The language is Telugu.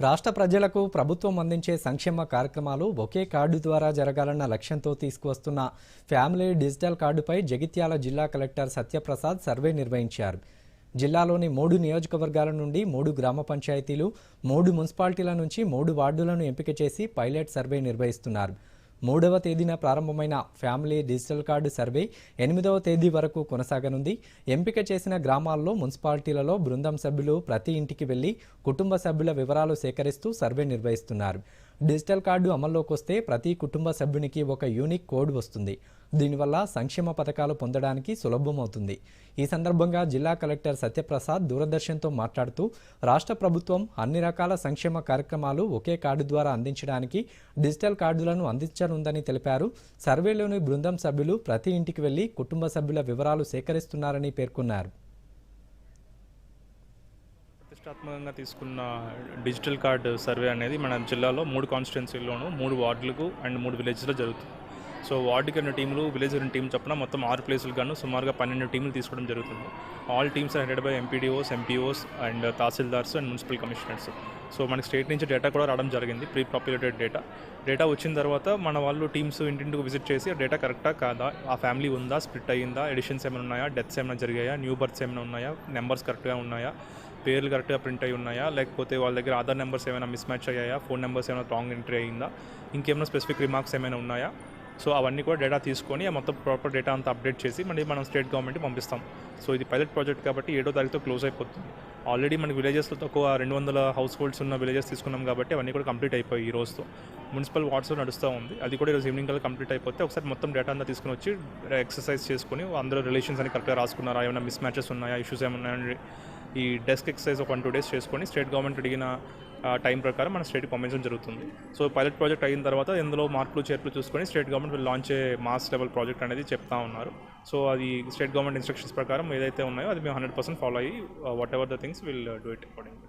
రాష్ట్ర ప్రజలకు ప్రభుత్వం అందించే సంక్షేమ కార్యక్రమాలు ఒకే కార్డు ద్వారా జరగాలన్న లక్ష్యంతో తీసుకువస్తున్న ఫ్యామిలీ డిజిటల్ కార్డుపై జగిత్యాల జిల్లా కలెక్టర్ సత్యప్రసాద్ సర్వే నిర్వహించారు. జిల్లాలోని మూడు నియోజకవర్గాల నుండి మూడు గ్రామ పంచాయతీలు మూడు మున్సిపాలిటీల నుంచి మూడు వార్డులను ఎంపిక చేసి పైలట్ సర్వే నిర్వహిస్తున్నారు. మూడవ తేదీన ప్రారంభమైన ఫ్యామిలీ డిజిటల్ కార్డు సర్వే ఎనిమిదవ తేదీ వరకు కొనసాగనుంది. ఎంపిక చేసిన గ్రామాల్లో మున్సిపాలిటీలలో బృందం సభ్యులు ప్రతి ఇంటికి వెళ్ళి కుటుంబ సభ్యుల వివరాలు సేకరిస్తూ సర్వే నిర్వహిస్తున్నారు. డిజిటల్ కార్డు అమల్లోకి వస్తే ప్రతి కుటుంబ సభ్యునికి ఒక యూనిక్ కోడ్ వస్తుంది. దీనివల్ల సంక్షేమ పథకాలు పొందడానికి సులభమవుతుంది. ఈ సందర్భంగా జిల్లా కలెక్టర్ సత్యప్రసాద్ దూరదర్శన్తో మాట్లాడుతూ రాష్ట్ర ప్రభుత్వం అన్ని రకాల సంక్షేమ కార్యక్రమాలు ఒకే కార్డు ద్వారా అందించడానికి డిజిటల్ కార్డులను అందించనుందని తెలిపారు. సర్వేలోని బృందం సభ్యులు ప్రతి ఇంటికి వెళ్ళి కుటుంబ సభ్యుల వివరాలు సేకరిస్తున్నారని పేర్కొన్నారు. ప్రతిష్టాత్మకంగా తీసుకున్న డిజిటల్ కార్డ్ సర్వే అనేది మన జిల్లాలో మూడు కాన్స్టిట్యున్సీల్లోనూ మూడు వార్డులకు అండ్ మూడు విలేజ్లో జరుగుతుంది. సో వార్డుకి రెండు టీములు విలేజ్ రెండు టీం చొప్పున మొత్తం ఆరు ప్లేసులు గాను సుమారుగా పన్నెండు టీములు తీసుకోవడం జరుగుతుంది. All teams headed by MPDOs MPOs and tahsildars and municipal commissioners so మనకి స్టేట్ నుంచి డేటా కూడా రావడం జరిగింది ప్రీ పాపులేటెడ్ డేటా డేటా వచ్చిన తర్వాత మన వాళ్ళు టీమ్స్ ఇంటింటికి విజిట్ చేసి ఆ డేటా కరెక్టా కాదా? ఆ ఫ్యామిలీ ఉందా? స్ప్లిట్ అయ్యిందా ఎడిషన్స్ ఏమైనా ఉన్నాయా? డెత్స్ ఏమైనా జరిగాయా? న్యూ బర్త్స్ ఏమైనా ఉన్నాయా? నెంబర్స్ కరెక్ట్గా ఉన్నాయా? పేర్లు కరెక్ట్గా ప్రింట్ అయి ఉన్నాయా? లేకపోతే వాళ్ళ దగ్గర ఆధార్ నెంబర్స్ ఏమైనా మిస్ మ్యాచ్ అయ్యాయా? ఫోన్ నెంబర్స్ ఏమైనా రాంగ్ ఎంట్రీ అయ్యిందా? ఇంకేమైనా స్పెసిఫిక్ రిమార్క్స్ ఏమైనా ఉన్నాయా? సో అవన్నీ కూడా డేటా తీసుకొని ఆ మొత్తం ప్రాపర్ డేటా అంతా అప్డేట్ చేసి మళ్ళీ మనం స్టేట్ గవర్నమెంట్కి పంపిస్తాం. సో ఇది పైలట్ ప్రాజెక్ట్ కాబట్టి ఏడో తారీఖుతో క్లోజ్ అయిపోతుంది. ఆల్రెడీ మనకి విలేజెస్లో తక్కువ రెండు వందల హౌస్ హోల్డ్స్ ఉన్న విలేజెస్ తీసుకున్నాం కాబట్టి అవన్నీ కూడా కంప్లీట్ అయిపోయి ఈ రోజుతో. మున్సిపల్ వార్డ్స్లో నడుస్తూ ఉంది. అది కూడా ఈరోజు ఈవినింగ్ కల్లా కంప్లీట్ అయిపోతే ఒకసారి మొత్తం డేటా అంతా తీసుకుని వచ్చి ఎక్సర్సైజ్ చేసుకుని అందరూ రిలేషన్స్ అని కరెక్ట్గా రాసుకున్నారా? ఏమైనా మిస్ మ్యాచెస్ ఉన్నాయా? ఇష్యూస్ ఏమైనా ఈ డెస్క్ ఎక్సర్సైజ్ ఒక వన్ టూ డేస్ చేసుకొని స్టేట్ గవర్నమెంట్ అడిగిన టైం ప్రకారం మన స్టేట్కి పంపించడం జరుగుతుంది. సో పైలట్ ప్రాజెక్ట్ అయిన తర్వాత ఇందులో మార్పులు చేర్పులు చూసుకొని state government launch mass level project అనేది చెప్తా ఉన్నారు. సో అది స్టేట్ గవర్నమెంట్ ఇన్స్ట్రక్షన్స్ ప్రకారం ఏదైతే ఉన్నాయో అది మేము హండ్రెడ్ పర్సెంట్ ఫాలో అయ్యి whatever the things will do it according